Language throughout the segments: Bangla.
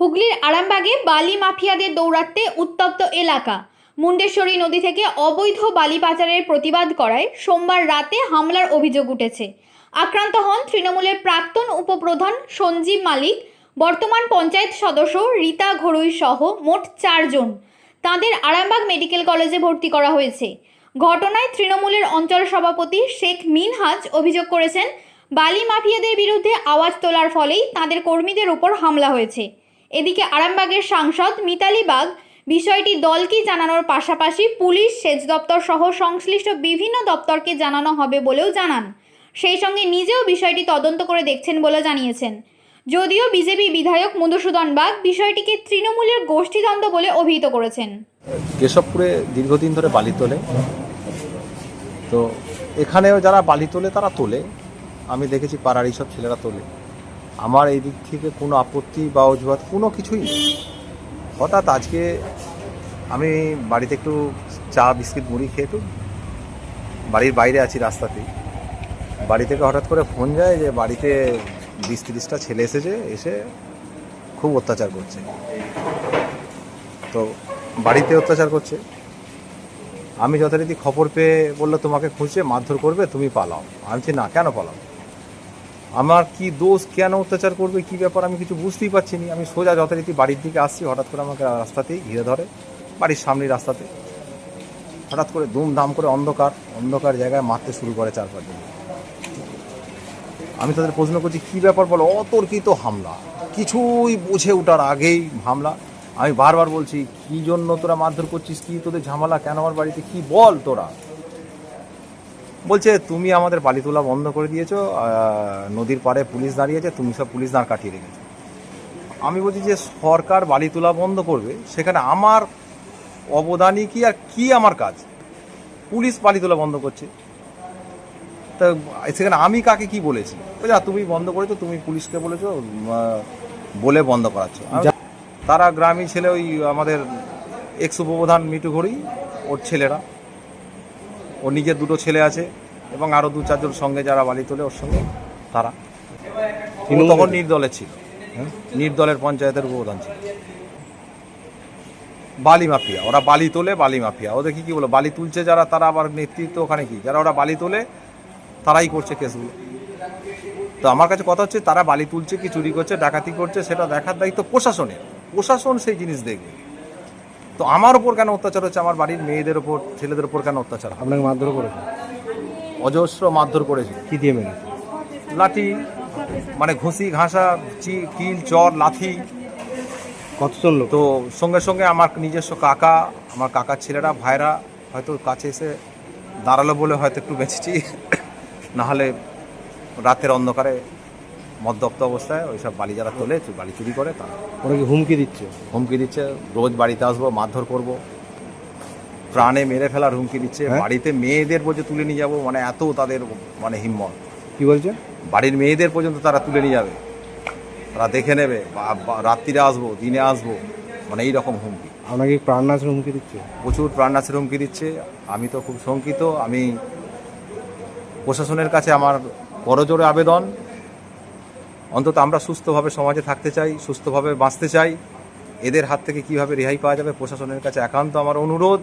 হুগলির আরামবাগে বালি মাফিয়াদের দৌরাত্মে উত্তপ্ত এলাকা। মুন্ডেশ্বরী নদী থেকে অবৈধ বালি পাচারের প্রতিবাদ করায় সোমবার রাতে হামলার অভিযোগ উঠেছে। আক্রান্ত হন তৃণমূলের প্রাক্তন উপপ্রধান সঞ্জীব মালিক, বর্তমান পঞ্চায়েত সদস্য রীতা ঘড়ুই সহ মোট চারজন তাঁদের আরামবাগ মেডিকেল কলেজে ভর্তি করা হয়েছে। ঘটনায় তৃণমূলের অঞ্চল সভাপতি শেখ মিনহাজ অভিযোগ করেছেন, বালি মাফিয়াদের বিরুদ্ধে আওয়াজ তোলার ফলেই তাদের কর্মীদের উপর হামলা হয়েছে। এদিকে আরামবাগের সাংসদ মিতালি বাগ বিষয়টি দলকে জানানোর পাশাপাশি পুলিশ, সেচ দপ্তর সহ সংশ্লিষ্ট বিভিন্ন দপ্তরকে জানানো হবে বলেও জানান। সেই সঙ্গে নিজেও বিষয়টি তদন্ত করে দেখছেন বলে জানিয়েছেন। যদিও বিজেপি বিধায়ক মধুসূদন বাগ বিষয়টিকে তৃণমূলের গোষ্ঠীদ্বন্দ্ব বলে অভিহিত করেছেন। কেশবপুরে দীর্ঘদিন ধরে বালি তোলে। তো এখানেও যারা বালি তোলে, তারা তোলে। আমি দেখেছি পাড়ার এইসব ছেলেরা তোলে। আমার এই দিক থেকে কোনো আপত্তি বা অজুহাত কোনো কিছুই নেই। হঠাৎ আজকে আমি বাড়িতে একটু চা, বিস্কিট, মুড়ি খেয়ে একটু বাড়ির বাইরে আছি রাস্তাতেই। বাড়ি থেকে হঠাৎ করে ফোন যায় যে বাড়িতে বিশ তিরিশটা ছেলে এসেছে, এসে খুব অত্যাচার করছে। তো বাড়িতে অত্যাচার করছে। আমি যথারীতি খবর পেয়ে বলল, তোমাকে খুঁজছে, মারধর করবে, তুমি পালাও। আমি না, কেন পালাও আমার কি দোষ? কেন অত্যাচার করবে? কি ব্যাপার? আমি কিছু বুঝতেই পারছি না আমি সোজা যথারীতি বাড়ির দিকে আসছি। হঠাৎ করে আমাকে রাস্তাতেই ঘিরে ধরে বাড়ির সামনের রাস্তাতে। হঠাৎ করে দুমধাম করে অন্ধকার অন্ধকার জায়গায় মারতে শুরু করে চার পাঁচজন আমি তাদের প্রশ্ন করছি, কি ব্যাপার বলো? অতর্কিত হামলা। কিছুই বুঝে ওঠার আগেই হামলা। আমি বারবার বলছি, কি জন্য তোরা মারধর করছিস? কি তোদের ঝামেলা? কেন আমার বাড়িতে? কি বল তোরা? বলছে তুমি আমাদের বালি তোলা বন্ধ করে দিয়েছ নদীর পাড়ে পুলিশ দাঁড়িয়েছে তুমি সব পুলিশ দাঁড় কাটিয়ে রেখেছো। আমি বলছি যে সরকার বালি তোলা বন্ধ করবে সেখানে আমার অবদানই কি আর কি আমার কাজ? পুলিশ বালি তোলা বন্ধ করছে। তা সেখানে আমি কাকে কি বলেছি? "আ, তুমি বন্ধ করেছ তুমি পুলিশকে বলেছ বলে বন্ধ করাচ্ছ। তারা গ্রামীণ ছেলে ওই আমাদের এক্স উপপ্রধান মিটু ঘড়ি ওর ছেলেরা। ওর নিজের দুটো ছেলে আছে এবং আরও দু চারজন সঙ্গে যারা বালি তোলে ওর সঙ্গে তারা। ও তখন নির্দলে ছিল। হ্যাঁ? নির্দলের পঞ্চায়েতের উপপ্রধান ছিল। বালি মাফিয়া ওরা বালি তোলে বালি মাফিয়া। ওদের কি কি বলো? বালি তুলছে যারা তারা আবার নেতৃত্ব ওখানে কি? যারা ওরা বালি তোলে তারাই করছে কেসগুলো। তো আমার কাছে কথা হচ্ছে তারা বালি তুলছে কি চুরি করছে ডাকাতি করছে সেটা দেখার দায়িত্ব প্রশাসনের। প্রশাসন সেই জিনিস দেখবে। তো আমার ওপর কেন অত্যাচার হচ্ছে? আমার বাড়ির মেয়েদের ওপর ছেলেদের ওপর কেন অত্যাচার? আপনাকে মারধর করেছে? অজস্র মারধর করেছে। কি দিয়ে মেরেছে? লাঠি মানে ঘুষি ঘাসা কিল চর লাথি। কতজন লোক? তো সঙ্গে সঙ্গে আমার নিজস্ব কাকা আমার কাকার ছেলেরা ভাইরা হয়তো কাছে এসে দাঁড়াল বলে হয়তো একটু বেঁচেছি। নাহলে রাতের অন্ধকারে মদ্যপ্ত অবস্থায় ওইসব বালি যারা তোলে বালি চুরি করে তারা। ওরা কি হুমকি দিচ্ছে? হুমকি দিচ্ছে রোজ বাড়িতে আসব মারধর করব। প্রাণে মেরে ফেলার হুমকি দিচ্ছে। হ্যাঁ? বাড়িতে মেয়েদের বলছে তুলে নিয়ে যাব মানে এত তাদের মানে হিম্মত। কি বলছে? বাড়ির মেয়েদের পর্যন্ত তারা তুলে নিয়ে যাবে। তারা দেখে নেবে রাত্রিরে আসব দিনে আসব মানে এই রকম হুমকি। আপনাকে প্রাণনাশের হুমকি দিচ্ছে? প্রচুর প্রাণনাশের হুমকি দিচ্ছে। আমি তো খুব শঙ্কিত। আমি প্রশাসনের কাছে আমার করজোরে আবেদন। অন্তত আমরা সুস্থভাবে সমাজে থাকতে চাই সুস্থভাবে বাঁচতে চাই। এদের হাত থেকে কীভাবে রেহাই পাওয়া যাবে প্রশাসনের কাছে একান্ত আমার অনুরোধ।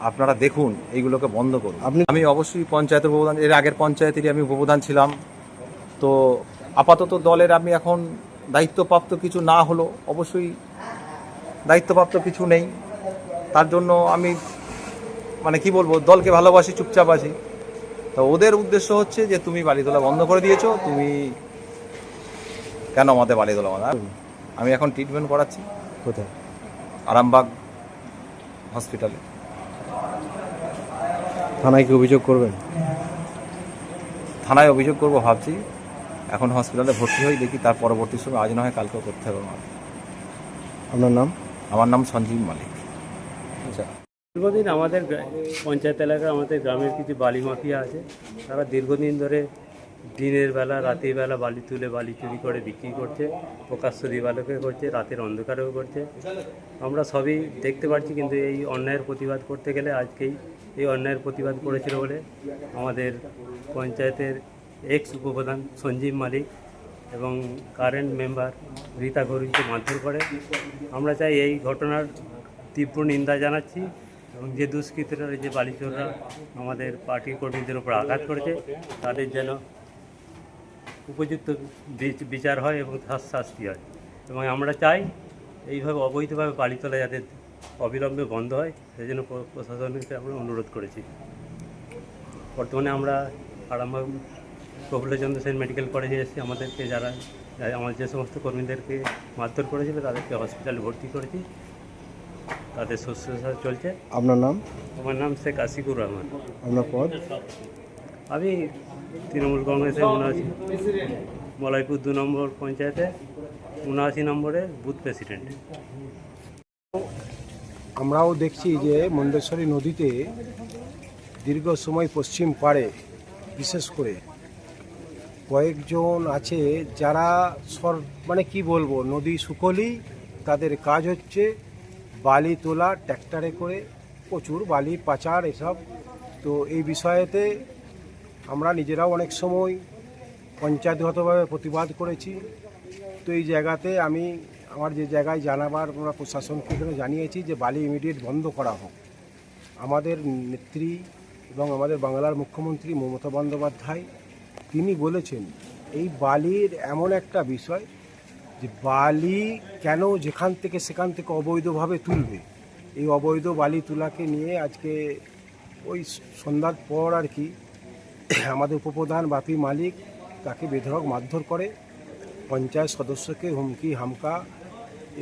আপনারা দেখুন এইগুলোকে বন্ধ করুন। আপনি- আমি অবশ্যই পঞ্চায়েতের উপপ্রধান এর আগের পঞ্চায়েতেরই আমি উপপ্রধান ছিলাম। তো আপাতত দলের আমি এখন দায়িত্বপ্রাপ্ত কিছু না হলো অবশ্যই দায়িত্বপ্রাপ্ত কিছু নেই। তার জন্য আমি মানে কি বলব দলকে ভালোবাসি চুপচাপ আছি। তো ওদের উদ্দেশ্য হচ্ছে যে তুমি বালি তোলা বন্ধ করে দিয়েছ তুমি কেন আমাদের বালি তোলা বন্ধ আমি এখন ট্রিটমেন্ট করাচ্ছি। কোথায়? আরামবাগ হসপিটালে থানায় কি অভিযোগ করবেন? থানায় অভিযোগ করব ভাবছি। এখন হসপিটালে ভর্তি হই দেখি তার পরবর্তী সময় আজ না হয় কালকেও করতে হবে আমার আপনার নাম? আমার নাম সঞ্জীব মালিক। আচ্ছা। দীর্ঘদিন আমাদের পঞ্চায়েত এলাকায় আমাদের গ্রামের কিছু বালি মাফিয়া আছে। তারা দীর্ঘদিন ধরে দিনের বেলা, রাতের বেলা বালি তুলে বালি চুরি করে বিক্রি করছে, প্রকাশ্য দিবালোকে করছে, রাতের অন্ধকারেও করছে। আমরা সবই দেখতে পাচ্ছি কিন্তু এই অন্যায়ের প্রতিবাদ করতে গেলে আজকেই এই অন্যায়ের প্রতিবাদ করেছিল বলে আমাদের পঞ্চায়েতের এক্স উপপ্রধান সঞ্জীব মালিক এবং কারেন্ট মেম্বার রীতা গরিকে মারধর করে। আমরা চাই এই ঘটনার তীব্র নিন্দা জানাচ্ছি এবং যে দুষ্কৃতীরা, যে বালিচোররা আমাদের পার্টি কর্মীদের উপর আঘাত করেছে, তাদের যেন উপযুক্ত বিচার হয় এবং তার শাস্তি হয়। এবং আমরা চাই এইভাবে অবৈধভাবে বালি তোলা যাতে অবিলম্বে বন্ধ হয় সেই জন্য প্র- প্রশাসনকে আমরা অনুরোধ করেছি। বর্তমানে আমরা আরামবাগ প্রফুল্লচন্দ্র সেন মেডিকেল কলেজে এসেছি আমাদেরকে যারা যারা আমাদের যে সমস্ত কর্মীদেরকে মারধর করেছিল তাদেরকে হসপিটালে ভর্তি করেছি। তাদের শুশ্রূষা চলছে। আপনার নাম? আমার নাম শেখ আশিকুর রহমান। আপনার পদ? আমি তৃণমূল কংগ্রেসের উনআশি মলাইপুর দু নম্বর পঞ্চায়েতে উনআশি নম্বরের বুথ প্রেসিডেন্ট। আমরাও দেখছি যে মন্দেশ্বরী নদীতে দীর্ঘ সময় পশ্চিম পাড়ে, বিশেষ করে কয়েকজন আছে যারা সর মানে কি বলব, নদী শুকলি তাদের কাজ হচ্ছে বালি তোলা, ট্র্যাক্টরে করে প্রচুর বালি, পাচার এসব। তো এই বিষয়েতে আমরা নিজেরাও অনেক সময় পঞ্চায়েতগতভাবে প্রতিবাদ করেছি। তো এই জায়গাতে আমি আমার যে জায়গায় জানাবার আমরা প্রশাসনকে এখানে জানিয়েছি যে বালি ইমিডিয়েট বন্ধ করা হোক। আমাদের নেত্রী এবং আমাদের বাংলার মুখ্যমন্ত্রী মমতা বন্দ্যোপাধ্যায়, তিনি বলেছেন, এই বালির এমন একটা বিষয় যে বালি কেন যেখান থেকে সেখান থেকে অবৈধভাবে তুলবে। এই অবৈধ বালি তোলাকে নিয়ে আজকে ওই সন্ধ্যার পর আর কি আমাদের উপপ্রধান বাপি মালিক তাকে বেধড়ক মারধর করে, পঞ্চায়েত সদস্যকে হুমকি, হামকা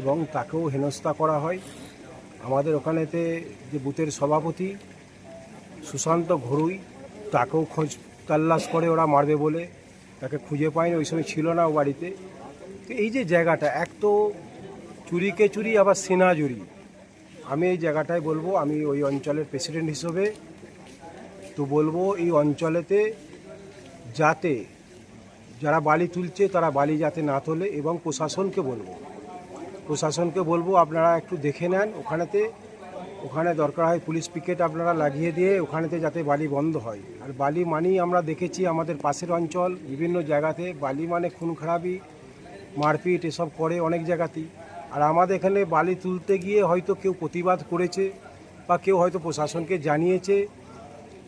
এবং তাকেও হেনস্থা করা হয়। আমাদের ওখানেতে যে বুথের সভাপতি সুশান্ত ঘরুই, তাকেও খোঁজ তাল্লাশ করে ওরা মারবে বলে তাকে খুঁজে পায়নি, ওই সময় ছিল না ও বাড়িতে। তো এই যে জায়গাটা, এক তো চুরিকে চুরি, আবার সেনা জুরি আমি এই জায়গাটায় বলব, আমি ওই অঞ্চলের প্রেসিডেন্ট হিসেবে তো বলব এই অঞ্চলেতে যাতে যারা বালি তুলছে তারা বালি যাতে না তোলে এবং প্রশাসনকে বলব। প্রশাসনকে বলব আপনারা একটু দেখে নেন ওখানেতে। ওখানে দরকার হয় পুলিশ পিকেট আপনারা লাগিয়ে দিয়ে ওখানেতে যাতে বালি বন্ধ হয়। আর বালি মানেই আমরা দেখেছি আমাদের পাশের অঞ্চল, বিভিন্ন জায়গাতে বালি মানে খুন খারাপি, মারপিট এসব করে অনেক জায়গাতেই। আর আমাদের এখানে বালি তুলতে গিয়ে হয়তো কেউ প্রতিবাদ করেছে বা কেউ হয়তো প্রশাসনকে জানিয়েছে।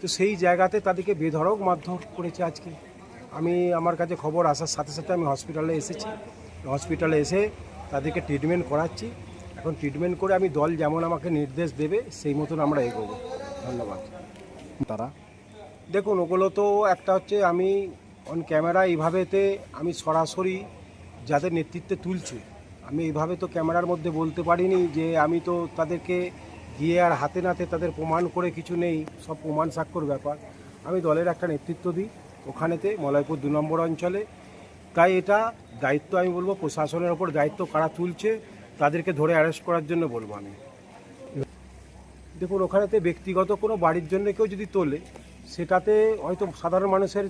তো সেই জায়গাতে তাদেরকে বেধড়ক মারধর করেছে আজকে। আমি, আমার কাছে খবর আসার সাথে সাথে আমি হসপিটালে এসেছি। হসপিটালে এসে তাদেরকে ট্রিটমেন্ট করাচ্ছি। এখন ট্রিটমেন্ট করে আমি দল যেমন আমাকে নির্দেশ দেবে, সেই মতন আমরা এগোবো। ধন্যবাদ। তারা, দেখুন, ওগুলো তো একটা হচ্ছে আমি অন ক্যামেরা এইভাবেতে আমি সরাসরি যাদের নেতৃত্বে তুলছে, আমি এইভাবে তো ক্যামেরার মধ্যে বলতে পারিনি যে আমি তো তাদেরকে গিয়ে আর হাতে নাতে তাদের প্রমাণ করে কিছু নেই সব প্রমাণ স্বাক্ষর ব্যাপার। আমি দলের একটা নেতৃত্ব দিই ওখানেতে মলয়পুর দু নম্বর অঞ্চলে। তাই এটা দায়িত্ব আমি বলব প্রশাসনের ওপর দায়িত্ব কারা তুলছে তাদেরকে ধরে অ্যারেস্ট করার জন্য বলব আমি। দেখুন ওখানেতে ব্যক্তিগত কোনো বাড়ির জন্য কেউ যদি তোলে সেটাতে হয়তো সাধারণ মানুষের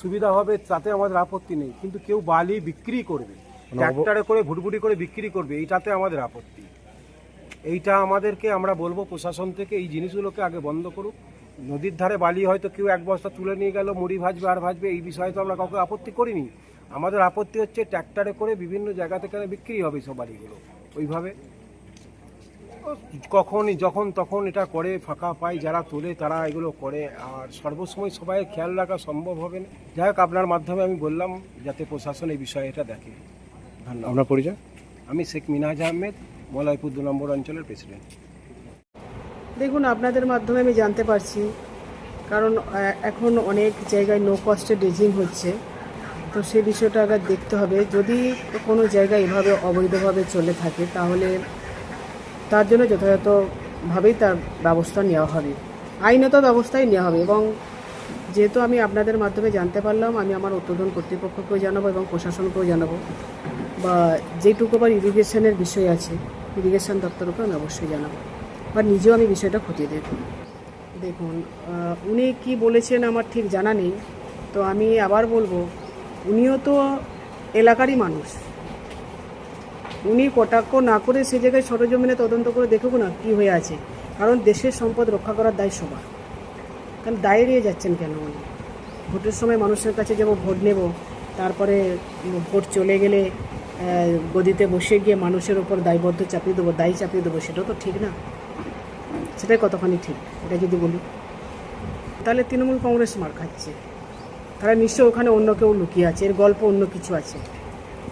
সুবিধা হবে তাতে আমাদের আপত্তি নেই। কিন্তু কেউ বালি বিক্রি করবে মানে ট্র্যাক্টরে করে ভুটভুটি করে বিক্রি করবে এটাতে আমাদের আপত্তি। এইটা আমাদেরকে আমরা বলব প্রশাসন থেকে এই জিনিসগুলোকে আগে বন্ধ করুক। নদীর ধারে বালি হয়তো কেউ এক বস্তা তুলে নিয়ে গেল মুড়ি ভাজবে আর ভাজবে এই বিষয়ে তো আমরা কাউকে আপত্তি করিনি। আমাদের আপত্তি হচ্ছে ট্র্যাক্টরে করে বিভিন্ন জায়গা থেকে বিক্রি হবে সব বালিগুলো। ওইভাবে। কখনই যখন তখন এটা করে ফাঁকা পায় যারা তোলে তারা এগুলো করে। আর সর্বসময় সবাই খেয়াল রাখা সম্ভব হবে না। যাই হোক আপনার মাধ্যমে আমি বললাম যাতে প্রশাসন এই বিষয়ে এটা দেখে। ধন্যবাদ। আপনার পরিচয়? আমি শেখ মিনাজ আহমেদ। মলয়পুর দু নম্বর অঞ্চলের প্রেসিডেন্ট দেখুন, আপনাদের মাধ্যমে আমি জানতে পারছি, কারণ এখন অনেক জায়গায় নো কস্টে ড্রেজিং হচ্ছে। তো সেই বিষয়টা আগে দেখতে হবে। যদি কোনো জায়গায় এভাবে অবৈধভাবে চলে থাকে, তাহলে তার জন্য যথাযথভাবেই তার ব্যবস্থা নেওয়া হবে। আইনত ব্যবস্থাই নেওয়া হবে এবং যেহেতু আমি আপনাদের মাধ্যমে জানতে পারলাম, আমি আমার উদ্বোধন কর্তৃপক্ষকেও জানাব এবং প্রশাসনকেও জানাব। বা যেটুকু আবার ইরিগেশনের বিষয় আছে ইরিগেশন দপ্তরকে আমি অবশ্যই জানাব। বা নিজেও আমি বিষয়টা খতিয়ে দেখব। দেখুন উনি কি বলেছেন আমার ঠিক জানা নেই। তো আমি আবার বলব, উনিও তো এলাকারই মানুষ। উনি কটাক্ষ না করে সে জায়গায় সরজমিনে তদন্ত করে দেখুক না কী হয়ে আছে। কারণ দেশের সম্পদ রক্ষা করার দায় সবার। কারণ দায় এড়িয়ে যাচ্ছেন কেন উনি? ভোটের সময় মানুষের কাছে যাব, ভোট নেব, তারপরে ভোট চলে গেলে গদিতে বসে গিয়ে মানুষের ওপর দায়বদ্ধ চাপিয়ে দেবো, দায়ী চাপিয়ে দেবো সেটা তো ঠিক না। সেটাই কতখানি ঠিক, এটা যদি বলি। তাহলে তৃণমূল কংগ্রেস মার খাচ্ছে। তারা নিশ্চয় ওখানে অন্য কেউ লুকিয়ে আছে, এর গল্প অন্য কিছু আছে।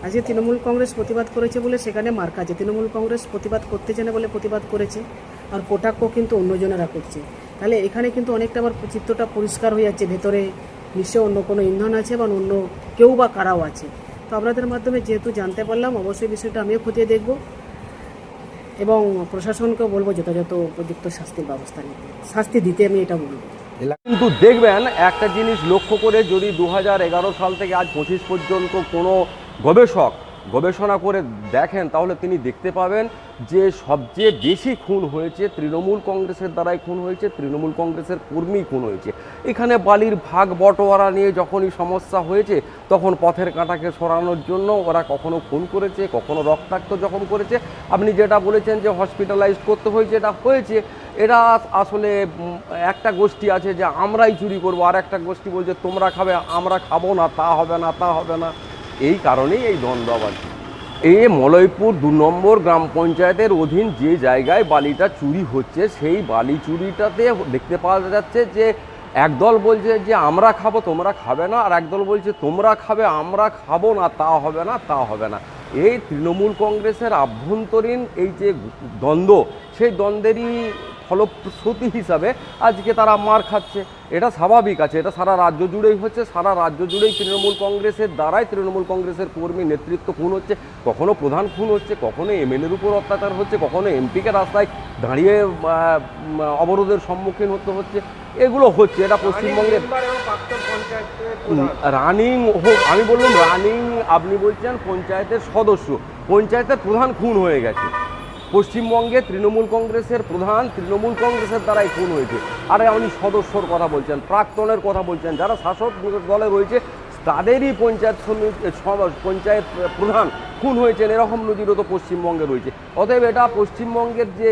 আজকে তৃণমূল কংগ্রেস প্রতিবাদ করেছে বলে সেখানে মার খাচ্ছে। তৃণমূল কংগ্রেস প্রতিবাদ করতে জানে বলে প্রতিবাদ করেছে, আর কোটাক্য কিন্তু অন্যজনেরা করছে। তাহলে এখানে কিন্তু অনেকটা আবার চিত্রটা পরিষ্কার হয়ে যাচ্ছে। ভেতরে নিশ্চয় অন্য কোনো ইন্ধন আছে বা অন্য কেউ বা কারাও আছে। তো আপনাদের মাধ্যমে যেহেতু জানতে পারলাম, অবশ্যই বিষয়টা আমিও খতিয়ে দেখব এবং প্রশাসনকেও বলব যথাযথ উপযুক্ত শাস্তির ব্যবস্থা নিতে। শাস্তি দিতে আমি এটা বলব। কিন্তু দেখবেন, একটা জিনিস লক্ষ্য করে যদি দু হাজার এগারো সাল থেকে আজ পঁচিশ পর্যন্ত কোনো গবেষক গবেষণা করে দেখেন, তাহলে তিনি দেখতে পাবেন যে সবচেয়ে বেশি খুন হয়েছে তৃণমূল কংগ্রেসের দ্বারাই খুন হয়েছে, তৃণমূল কংগ্রেসের কর্মী খুন হয়েছে। এখানে বালির ভাগ বটোয়ারা নিয়ে যখনই সমস্যা হয়েছে, তখন পথের কাঁটাকে সরানোর জন্য ওরা কখনো খুন করেছে, কখনো রক্তাক্ত জখম করেছে। আপনি যেটা বলেছেন যে হসপিটালাইজ করতে হয়েছে, এটা হয়েছে। এরা আসলে একটা গোষ্ঠী আছে যে আমরাই চুরি করব আর একটা গোষ্ঠী বলছে, তোমরা খাবে, আমরা খাব না, তা হবে না, তা হবে না। এই কারণেই এই দ্বন্দ্ব আবার। এই মলয়পুর দু নম্বর গ্রাম পঞ্চায়েতের অধীন যে জায়গায় বালিটা চুরি হচ্ছে, সেই বালি চুরিটাতে দেখতে পাওয়া যাচ্ছে যে একদল বলছে যে, আমরা খাব, তোমরা খাবে না। আর একদল বলছে, তোমরা খাবে, আমরা খাব না, তা হবে না, তা হবে না। এই তৃণমূল কংগ্রেসের আভ্যন্তরীণ এই যে দ্বন্দ্ব, সেই দ্বন্দ্বেরই ফলশ্রুতি হিসাবে আজকে তারা মার খাচ্ছে। এটা স্বাভাবিক আছে এটা সারা রাজ্য জুড়েই হচ্ছে সারা রাজ্য জুড়েই তৃণমূল কংগ্রেসের দ্বারাই তৃণমূল কংগ্রেসের কর্মী নেতৃত্ব খুন হচ্ছে কখনো প্রধান খুন হচ্ছে কখনো এমএলএর উপর অত্যাচার হচ্ছে কখনো এমপিকে রাস্তায় দাঁড়িয়ে অবরোধের সম্মুখীন হতে হচ্ছে এগুলো হচ্ছে এটা পশ্চিমবঙ্গের রানিং হোক আমি বললাম রানিং আপনি বলছেন পঞ্চায়েতের সদস্য পঞ্চায়েতের প্রধান খুন হয়ে গেছে। পশ্চিমবঙ্গে তৃণমূল কংগ্রেসের প্রধান তৃণমূল কংগ্রেসের দ্বারাই খুন হয়েছে। আরে আপনি সদস্যর কথা বলছেন, প্রাক্তনের কথা বলছেন। যারা শাসক দলে রয়েছে, তাদেরই পঞ্চায়েত পঞ্চায়েত প্রধান খুন হয়েছেন। এরকম নজিরও তো পশ্চিমবঙ্গে রয়েছে। অতএব এটা পশ্চিমবঙ্গের যে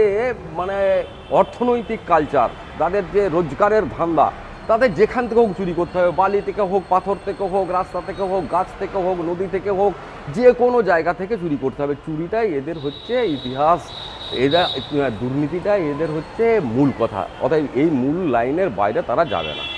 মানে অর্থনৈতিক কালচার তাদের যে রোজগারের ধান্দা, তাদের যেখান থেকে হোক চুরি করতে হবে। বালি থেকে হোক, পাথর থেকে হোক, রাস্তা থেকে হোক, গাছ থেকে হোক, নদী থেকে হোক যে কোনো জায়গা থেকে চুরি করতে হবে। চুরিটাই এদের হচ্ছে ইতিহাস, এরা, দুর্নীতিটাই এদের হচ্ছে মূল কথা। অর্থাৎ এই মূল লাইনের বাইরে তারা যাবে না।